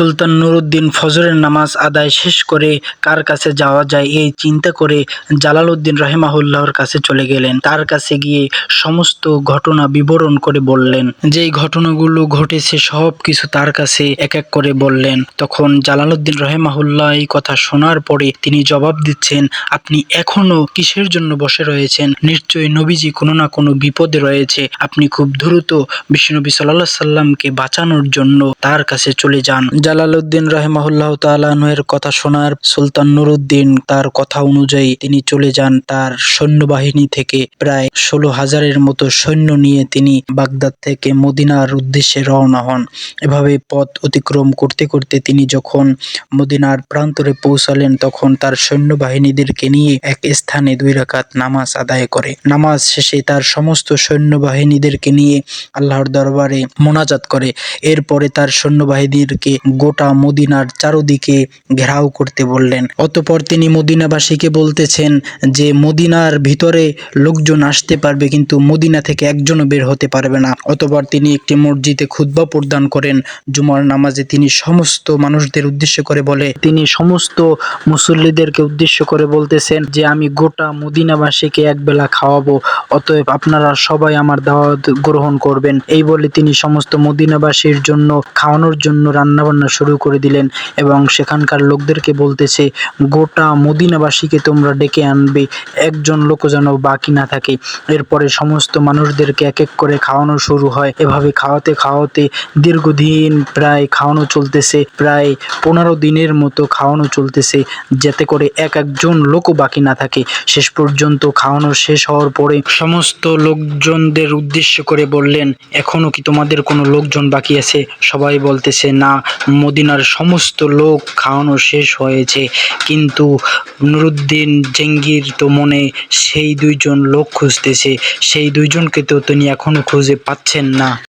সুলতান নুরুদ্দিন ফজরের নামাজ আদায় শেষ করে কার কাছে যাওয়া যায় এই চিন্তা করে জালালউদ্দিন রাহিমাহুল্লাহর কাছে চলে গেলেন। তার কাছে গিয়ে সমস্ত ঘটনা বিবরণ করে বললেন। যেই ঘটনাগুলো ঘটেছে সব কিছু তার কাছে এক এক করে বললেন। তখন জালালউদ্দিন রহেমাহুল্লাহ এই কথা শোনার পরে তিনি জবাব দিচ্ছেন, আপনি এখনও কিসের জন্য বসে রয়েছেন? নিশ্চয়ই নবীজি কোনো না কোনো বিপদে রয়েছে। আপনি খুব দ্রুত বিশ্বনবী সাল্লাহ সাল্লামকে বাঁচানোর জন্য তার কাছে চলে যান। জালালউদ্দিন রাহেমাহুল্লাহ তালাহের কথা শোনার সুলতান নুরুদ্দিন তার কথা অনুযায়ী তিনি চলে যান তার সৈন্যবাহিনী থেকে। প্রায় ষোলো হাজারের মতো সৈন্য নিয়ে তিনি বাগদাদ থেকে মদিনার উদ্দেশ্যে রওনা হন। এভাবে পথ অতিক্রম করতে করতে তিনি যখন মদিনার প্রান্তরে পৌঁছালেন, তখন তার সৈন্যবাহিনীদেরকে নিয়ে এক স্থানে দুই রাকাত নামাজ আদায় করে। নামাজ শেষে তার সমস্ত সৈন্যবাহিনীদেরকে নিয়ে আল্লাহর দরবারে মোনাজাত করে। এরপরে তার সৈন্যবাহিনীদেরকে গোটা মদিনার চারদিকে ঘেরাও করতে বললেন। অতপর তিনি মদিনাবাসীকে বলতেছেন যে, মদিনার ভিতরে লোকজন আসতে পারবে, কিন্তু মদিনা থেকে একজনও বের হতে পারবে না। অতপর তিনি একটি মসজিদে খুতবা প্রদান করেন। জুমার নামাজে তিনি সমস্ত মানুষদের উদ্দেশ্য করে বলে, তিনি সমস্ত মুসল্লিদেরকে উদ্দেশ্য করে বলতেছেন যে, আমি গোটা মদিনাবাসীকে একবেলা খাওয়াবো। অতএব আপনারা সবাই আমার দাওয়াত গ্রহণ করবেন। এই বলে তিনি সমস্ত মদিনাবাসীর জন্য, খাওয়ানোর জন্য রান্নাবান্না শুরু করে দিলেন এবং সেখানকার লোকদেরকে বলতেছে, গোটা মদিনাবাসীকে তোমরা ডেকে আনবে, একজন লোক যেন বাকি না থাকে। এরপরে সমস্ত মানুষদেরকে এক এক করে খাওয়ানো শুরু হয়। এভাবে খাওয়াতে খাওয়াতে দীর্ঘদিন প্রায় খাওয়ানো চলতেছে, প্রায় পনেরো দিনের মতো খাওয়ানো চলতেছে, যাতে করে এক একজন লোকও বাকি না থাকে। শেষ পর্যন্ত খাওয়ানো শেষ হওয়ার পরে সমস্ত লোকজনদের উদ্দেশ্য করে বললেন এখনও কি তোমাদের কোনো লোকজন বাকি আছে? সবাই বলতেছে, না, মদিনার সমস্ত লোক খাওয়ানো শেষ হয়েছে। কিন্তু নুরুদ্দিন জেঙ্গির তো মনে সেই দুইজন লোক খুঁজতেছে। সেই দুইজনকে তো তিনি এখনও খুঁজে পাচ্ছেন না।